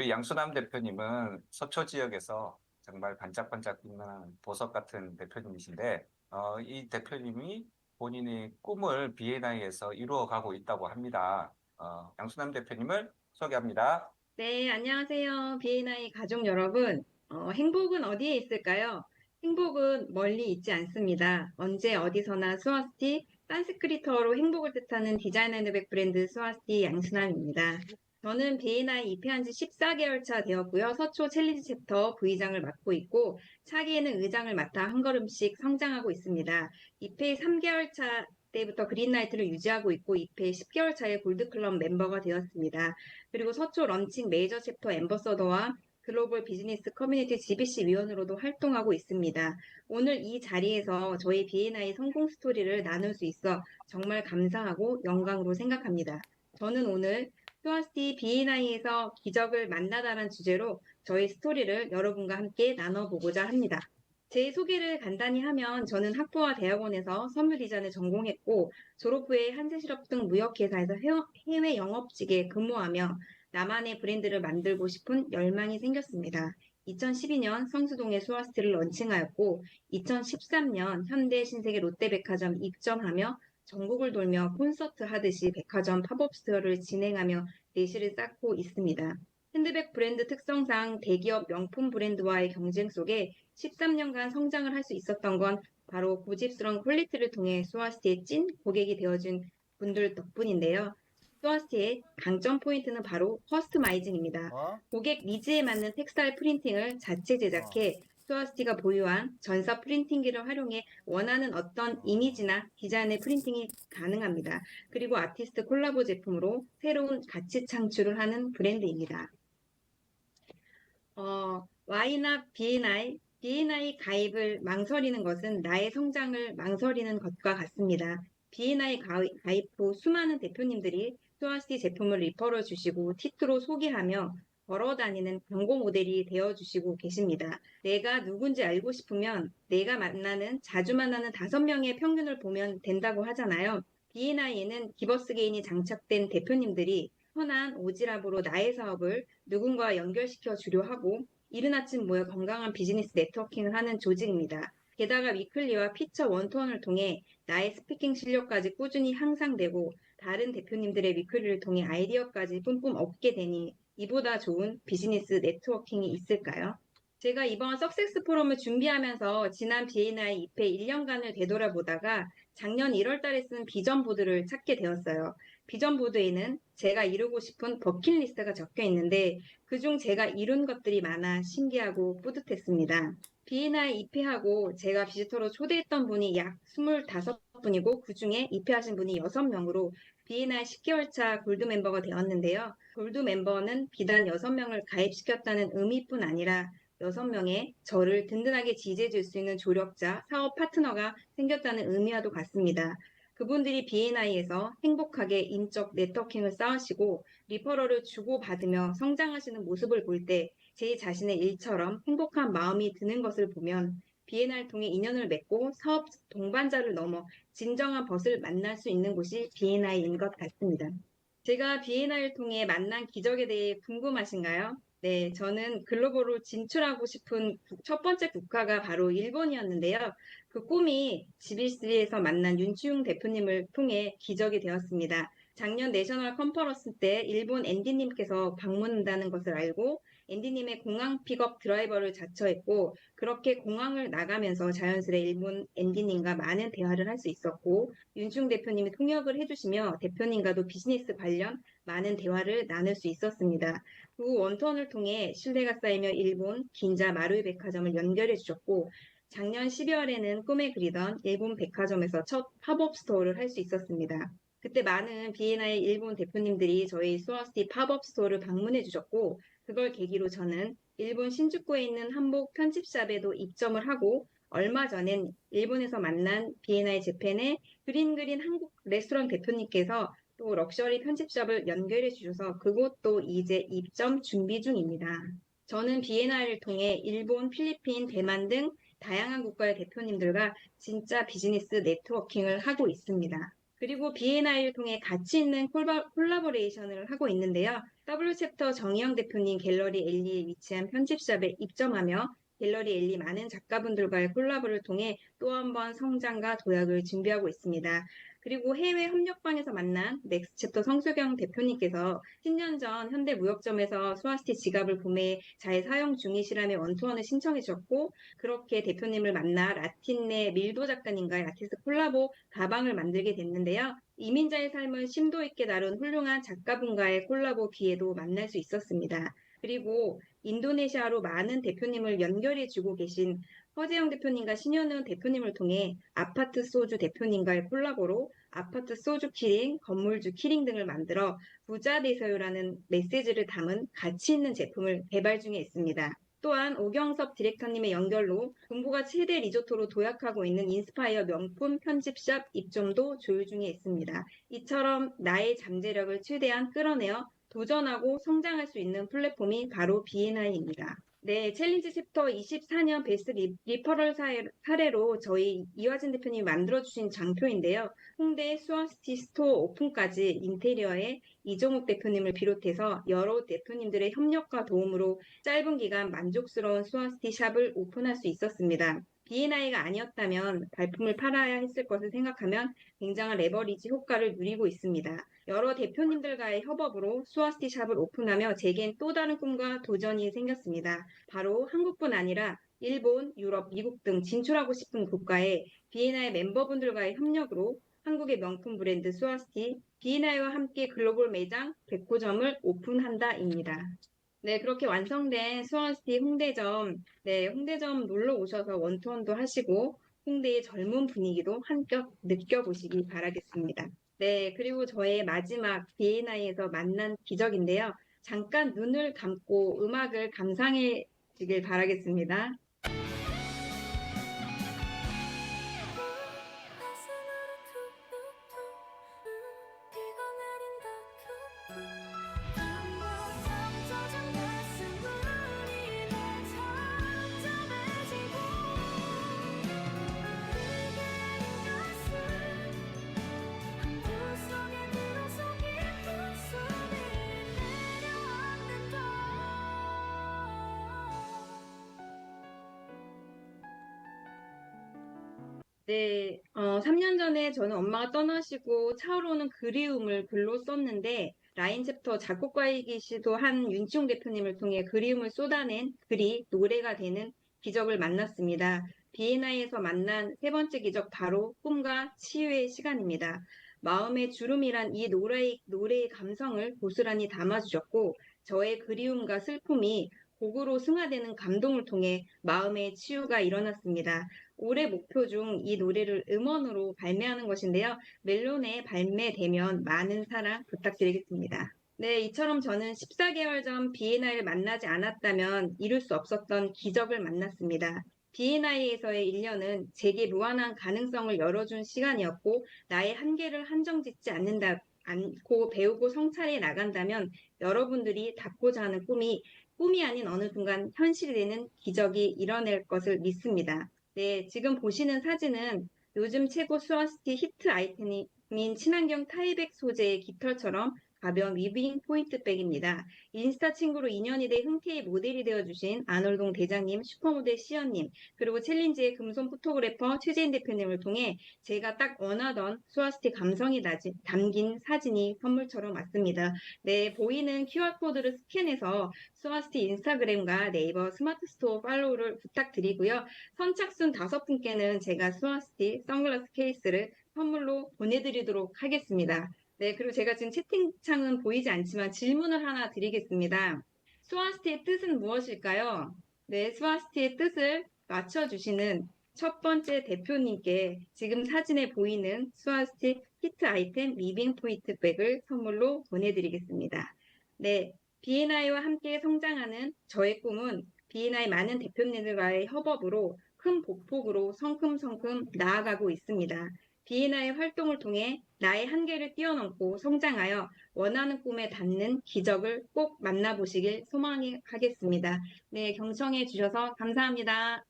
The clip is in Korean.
우리 양수남 대표님은 서초 지역에서 정말 반짝반짝 빛나는 보석 같은 대표님이신데, 어, 이 대표님이 본인의 꿈을 B&I에서 이루어가고 있다고 합니다. 어, 양수남 대표님을 소개합니다. 네, 안녕하세요. B&I 가족 여러분. 어, 행복은 어디에 있을까요? 행복은 멀리 있지 않습니다. 언제 어디서나 스와스티, 산스크리트어로 행복을 뜻하는 디자인 핸드백 브랜드 스와스티 양순남입니다. 저는 B&I 입회한 지 14개월 차 되었고요. 서초 챌린지 챕터 V장을 맡고 있고 차기에는 의장을 맡아 한 걸음씩 성장하고 있습니다. 입회 3개월 차 때부터 그린라이트를 유지하고 있고 입회 10개월 차에 골드클럽 멤버가 되었습니다. 그리고 서초 런칭 메이저 챕터 엠버서더와 글로벌 비즈니스 커뮤니티 GBC 위원으로도 활동하고 있습니다. 오늘 이 자리에서 저희 B&I 성공 스토리를 나눌 수 있어 정말 감사하고 영광으로 생각합니다. 저는 오늘 스와스티 B&I에서 기적을 만나다란 주제로 저희 스토리를 여러분과 함께 나눠보고자 합니다. 제 소개를 간단히 하면 저는 학부와 대학원에서 선물 디자인을 전공했고 졸업 후에 한세실업 등 무역회사에서 해외 영업직에 근무하며 나만의 브랜드를 만들고 싶은 열망이 생겼습니다. 2012년 성수동에 수아스트를 런칭하였고 2013년 현대 신세계 롯데백화점 입점하며 전국을 돌며 콘서트 하듯이 백화점 팝업 스토어를 진행하며 내실을 쌓고 있습니다. 핸드백 브랜드 특성상 대기업 명품 브랜드와의 경쟁 속에 13년간 성장을 할 수 있었던 건 바로 고집스러운 퀄리티를 통해 수아스티의 찐 고객이 되어준 분들 덕분인데요. 수아스티의 강점 포인트는 바로 커스터마이징입니다. 어? 고객 니즈에 맞는 텍스타일 프린팅을 자체 제작해 수아스티가 보유한 전사 프린팅기를 활용해 원하는 어떤 이미지나 디자인의 프린팅이 가능합니다. 그리고 아티스트 콜라보 제품으로 새로운 가치 창출을 하는 브랜드입니다. 어, Y나 B&I 가입을 망설이는 것은 나의 성장을 망설이는 것과 같습니다. B&I 가입, 후 수많은 대표님들이 수아스티 제품을 리퍼럴 주시고 티트로 소개하며 걸어다니는 광고 모델이 되어주시고 계십니다. 내가 누군지 알고 싶으면 내가 만나는 자주 만나는 다섯 명의 평균을 보면 된다고 하잖아요. B&I에는 기버스 게인이 장착된 대표님들이 편한 오지랖으로 나의 사업을 누군가와 연결시켜 주려 하고 이른 아침 모여 건강한 비즈니스 네트워킹을 하는 조직입니다. 게다가 위클리와 피처 원톤을 통해 나의 스피킹 실력까지 꾸준히 향상되고 다른 대표님들의 위클리를 통해 아이디어까지 뿜뿜 얻게 되니 이보다 좋은 비즈니스 네트워킹이 있을까요? 제가 이번 석세스 포럼을 준비하면서 지난 B&I 입회 1년간을 되돌아보다가 작년 1월 달에 쓴 비전 보드를 찾게 되었어요. 비전 보드에는 제가 이루고 싶은 버킷리스트가 적혀 있는데 그중 제가 이룬 것들이 많아 신기하고 뿌듯했습니다. B&I 입회하고 제가 비지터로 초대했던 분이 약 25분이고 그 중에 입회하신 분이 6명으로 B&I 10개월 차 골드 멤버가 되었는데요. 골드 멤버는 비단 6명을 가입시켰다는 의미뿐 아니라 6명의 저를 든든하게 지지해줄 수 있는 조력자, 사업 파트너가 생겼다는 의미와도 같습니다. 그분들이 B&I에서 행복하게 인적 네트워킹을 쌓으시고 리퍼럴을 주고받으며 성장하시는 모습을 볼 때 제 자신의 일처럼 행복한 마음이 드는 것을 보면 B&I를 통해 인연을 맺고 사업 동반자를 넘어 진정한 벗을 만날 수 있는 곳이 B&I인 것 같습니다. 제가 B&I를 통해 만난 기적에 대해 궁금하신가요? 네, 저는 글로벌로 진출하고 싶은 첫 번째 국가가 바로 일본이었는데요. 그 꿈이 지비스에서 만난 윤치웅 대표님을 통해 기적이 되었습니다. 작년 내셔널 컨퍼런스 때 일본 앤디님께서 방문한다는 것을 알고 앤디님의 공항 픽업 드라이버를 자처했고 그렇게 공항을 나가면서 자연스레 일본 앤디님과 많은 대화를 할 수 있었고 윤중 대표님이 통역을 해주시며 대표님과도 비즈니스 관련 많은 대화를 나눌 수 있었습니다. 그 원턴을 통해 신뢰가 쌓이며 일본 긴자 마루이 백화점을 연결해 주셨고 작년 12월에는 꿈에 그리던 일본 백화점에서 첫 팝업 스토어를 할 수 있었습니다. 그때 많은 B&I 일본 대표님들이 저희 수어스티 팝업 스토어를 방문해 주셨고 그걸 계기로 저는 일본 신주쿠에 있는 한복 편집샵에도 입점을 하고 얼마 전엔 일본에서 만난 B&I 재팬의 그린 그린 한국 레스토랑 대표님께서 또 럭셔리 편집샵을 연결해 주셔서 그곳도 이제 입점 준비 중입니다. 저는 B&I를 통해 일본, 필리핀, 대만 등 다양한 국가의 대표님들과 진짜 비즈니스 네트워킹을 하고 있습니다. 그리고 B&I를 통해 가치 있는 콜바- 콜라보레이션을 하고 있는데요. W 챕터 정희영 대표님 갤러리 엘리에 위치한 편집샵에 입점하며 갤러리 엘리 많은 작가분들과의 콜라보를 통해 또 한 번 성장과 도약을 준비하고 있습니다. 그리고 해외 협력방에서 만난 넥스 챕터 성수경 대표님께서 10년 전 현대무역점에서 수아스티 지갑을 구매해 잘 사용 중이시라며 원투원을 신청해 주셨고 그렇게 대표님을 만나 라틴네 밀도 작가님과의 아티스트 콜라보 가방을 만들게 됐는데요. 이민자의 삶을 심도 있게 다룬 훌륭한 작가분과의 콜라보 기회도 만날 수 있었습니다. 그리고 인도네시아로 많은 대표님을 연결해 주고 계신 허재영 대표님과 신현우 대표님을 통해 아파트 소주 대표님과의 콜라보로 아파트 소주 키링, 건물주 키링 등을 만들어 부자 되세요라는 메시지를 담은 가치 있는 제품을 개발 중에 있습니다. 또한 오경섭 디렉터님의 연결로 동부가 최대 리조트로 도약하고 있는 인스파이어 명품 편집샵 입점도 조율 중에 있습니다. 이처럼 나의 잠재력을 최대한 끌어내어 도전하고 성장할 수 있는 플랫폼이 바로 B&I입니다. 네, 챌린지 챕터 24년 베스트 리, 리퍼럴 사례, 사례로 저희 이화진 대표님이 만들어주신 장표인데요. 홍대 수원시티 스토어 오픈까지 인테리어에 이종욱 대표님을 비롯해서 여러 대표님들의 협력과 도움으로 짧은 기간 만족스러운 수원시티 샵을 오픈할 수 있었습니다. B&I가 아니었다면 발품을 팔아야 했을 것을 생각하면 굉장한 레버리지 효과를 누리고 있습니다. 여러 대표님들과의 협업으로 수아스티 샵을 오픈하며 제겐 또 다른 꿈과 도전이 생겼습니다. 바로 한국뿐 아니라 일본, 유럽, 미국 등 진출하고 싶은 국가에 B&I 멤버분들과의 협력으로 한국의 명품 브랜드 수아스티, B&I와 함께 글로벌 매장 100호점을 오픈한다입니다. 네, 그렇게 완성된 수원시티 홍대점, 네, 홍대점 놀러 오셔서 원투원도 하시고 홍대의 젊은 분위기도 한껏 느껴보시기 바라겠습니다. 네, 그리고 저의 마지막 B&I에서 만난 기적인데요. 잠깐 눈을 감고 음악을 감상해 주길 바라겠습니다. 네, 어, 3년 전에 저는 엄마가 떠나시고 차오르는 그리움을 글로 썼는데 라인 챕터 작곡가이기시도 한 윤치홍 대표님을 통해 그리움을 쏟아낸 글이 노래가 되는 기적을 만났습니다. B&I에서 만난 세 번째 기적 바로 꿈과 치유의 시간입니다. 마음의 주름이란 이 노래의, 노래의 감성을 고스란히 담아주셨고 저의 그리움과 슬픔이 곡으로 승화되는 감동을 통해 마음의 치유가 일어났습니다. 올해 목표 중 이 노래를 음원으로 발매하는 것인데요. 멜론에 발매되면 많은 사랑 부탁드리겠습니다. 네, 이처럼 저는 14개월 전 B&I를 만나지 않았다면 이룰 수 없었던 기적을 만났습니다. B&I에서의 1년은 제게 무한한 가능성을 열어준 시간이었고 나의 한계를 한정짓지 않는다 않고 배우고 성찰해 나간다면 여러분들이 닿고자 하는 꿈이 꿈이 아닌 어느 순간 현실이 되는 기적이 일어날 것을 믿습니다. 네, 지금 보시는 사진은 요즘 최고 수어스티 히트 아이템인 친환경 타이백 소재의 깃털처럼 가벼운 위빙 포인트백입니다. 인스타 친구로 인연이 돼 흔쾌히 모델이 되어주신 아놀동 대장님, 슈퍼모델 시연님, 그리고 챌린지의 금손 포토그래퍼 최재인 대표님을 통해 제가 딱 원하던 수아스티 감성이 나지- 담긴 사진이 선물처럼 왔습니다. 네, 보이는 QR코드를 스캔해서 수아스티 인스타그램과 네이버 스마트 스토어 팔로우를 부탁드리고요. 선착순 다섯 분께는 제가 수아스티 선글라스 케이스를 선물로 보내드리도록 하겠습니다. 네, 그리고 제가 지금 채팅창은 보이지 않지만 질문을 하나 드리겠습니다. 수아스티의 뜻은 무엇일까요? 네, 수아스티의 뜻을 맞춰주시는 첫 번째 대표님께 지금 사진에 보이는 수아스티 히트 아이템 리빙 포인트 백을 선물로 보내드리겠습니다. 네, B&I와 함께 성장하는 저의 꿈은 B&I 많은 대표님들과의 협업으로 큰 복폭으로 성큼성큼 나아가고 있습니다. B&I 활동을 통해 나의 한계를 뛰어넘고 성장하여 원하는 꿈에 닿는 기적을 꼭 만나보시길 소망하겠습니다. 네, 경청해 주셔서 감사합니다.